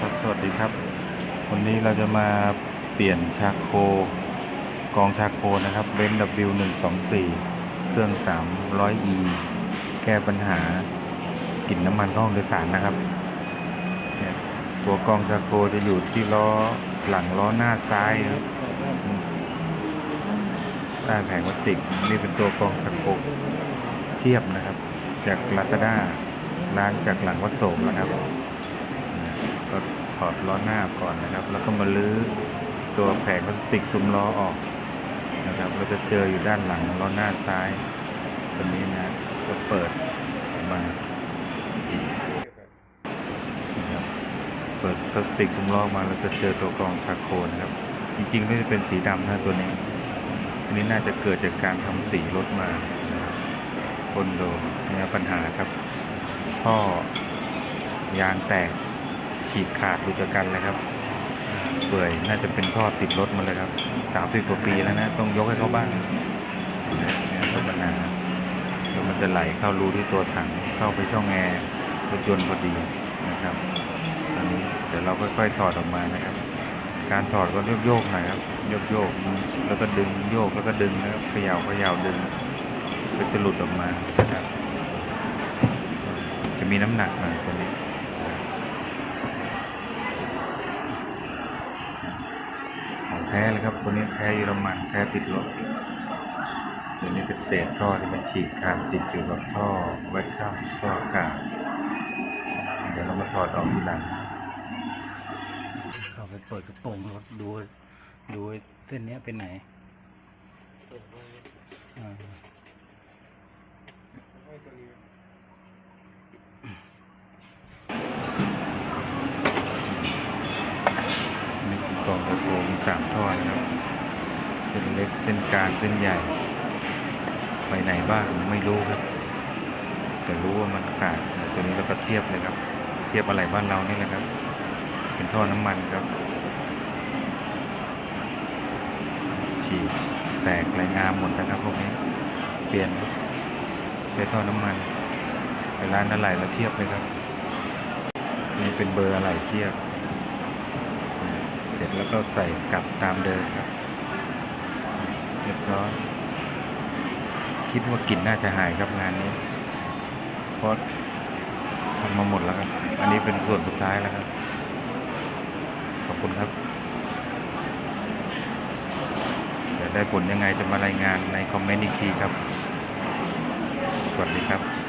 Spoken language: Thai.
ครับสวัสดีครับ วันนี้เราจะมาเปลี่ยนชาโค กองชาโคนะครับเบน W 1 2 4 เครื่อง 300E แก้ปัญหากลิ่นน้ำมันเข้าห้องโดยสารนะครับเนี่ยตัวกองชาโคจะอยู่ที่ล้อหลังล้อหน้าซ้ายครับใต้แผงพลาสติกนี่เป็นตัวกองชาโคเทียบนะครับ จากลาซาด้าร้านจากหลังวัดโสมนะครับ ก็ถอดล้อหน้าก่อนนะครับ แล้วก็มาลื้อตัวแผงพลาสติกซุ้มล้อออกนะครับเราจะเจออยู่ด้านหลังล้อหน้าซ้ายตัวนี้นะก็เปิดออกมานะครับเปิดพลาสติกซุ้มล้อมาเราจะเจอตัวกรองชาโคนะครับ จริงๆไม่ได้เป็นสีดำนะตัวนี้อันนี้น่าจะเกิดจากการทำสีรถมาคนโดนเนี่ยปัญหาครับ ท่อยางแตก ฉีกขาดรูจากกันเลยครับเปื่อยน่าจะเป็นท่อติดรถมาเลยครับสามสิบกว่าปีแล้วนะต้องยกให้เขาบ้างเนี่ยเป็นปัญหาแล้วมันจะไหลเข้ารูที่ตัวถังเข้าไปช่องแอร์รถยนต์พอดีนะครับตอนนี้เดี๋ยวเราค่อยๆถอดออกมานะครับ การถอดก็โยกๆหน่อยครับโยกๆแล้วก็ดึงโยกแล้วก็ดึงนะครับเขย่าเขย่าดึงก็จะหลุดออกมานะครับจะมีน้ำหนักหน่อยตัวนี้ ของแท้เลยครับตัวนี้แท้เยอรมันแท้ติดรถตัวนี้เป็นเศษท่อที่มันฉีกขาดติดอยู่กับท่อไว้ข้ามท่ออากาศเดี๋ยวเรามาถอดออกทีหลังเข้าไปเปิดกระโปรงรถดูดูเส้นเนี้ยเป็นไหนอ่า งโลโก้มีสามท่อนะครับ เส้นเล็กเส้นกลางเส้นใหญ่ ไปไหนบ้างไม่รู้ครับ แต่รู้ว่ามันขาดตัวนี้เราก็เทียบเลยครับ เทียบอะไรบ้านเรานี่แหละครับ เป็นท่อน้ำมันครับฉีกแตกรายงามหมดนะครับพวกนี้เปลี่ยนใช้ท่อน้ำมันไปร้านอะไรแล้วเทียบเลยครับ นี่เป็นเบอร์อะไรเทียบ ร็จแล้วก็ใส่กลับตามเดิมครับเรียบร้อยคิดว่ากลิ่นน่าจะหายครับงานนี้เพราะทำมาหมดแล้วครับ อันนี้เป็นส่วนสุดท้ายแล้วครับ ขอบคุณครับเดี๋ยวได้ผลยังไงจะมารายงานในคอมเมนต์อีกทีครับ สวัสดีครับ